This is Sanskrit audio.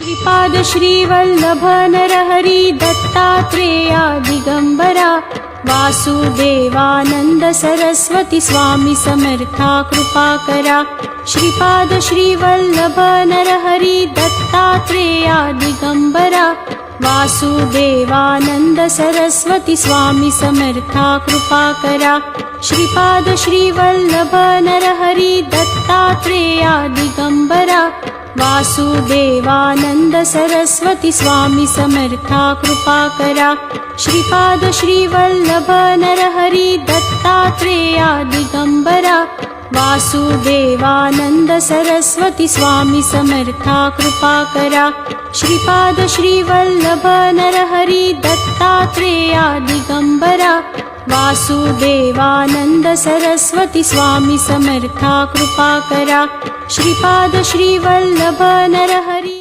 श्रीपाद श्रीवल्लभ नरहरि दत्तात्रेया दिगम्बरा वासुदेवानन्द सरस्वती स्वामी समर्था कृपाकरा श्रीपाद श्रीवल्लभ नरहरि दत्तात्रेया दिगम्बरा वासुदेवानन्द सरस्वती स्वामी समर्था कृपाकरा श्रीपाद श्रीवल्लभ नरहरि दत्तात्रेया दिगम्बरा वासुदेवानन्द सरस्वती स्वामी समर्था कृपाकरा श्रीपाद श्रीवल्लभ नरहरि दत्तात्रेया दिगम्बरा वासुदेवानन्द सरस्वती स्वामी समर्था कृपाकरा श्रीपाद श्रीवल्लभ नरहरि दत्तात्रेया दिगम्बरा वासुदेवानन्द सरस्वती स्वामी समर्था कृपाकरा श्रीपाद श्रीवल्लभ नरहरि।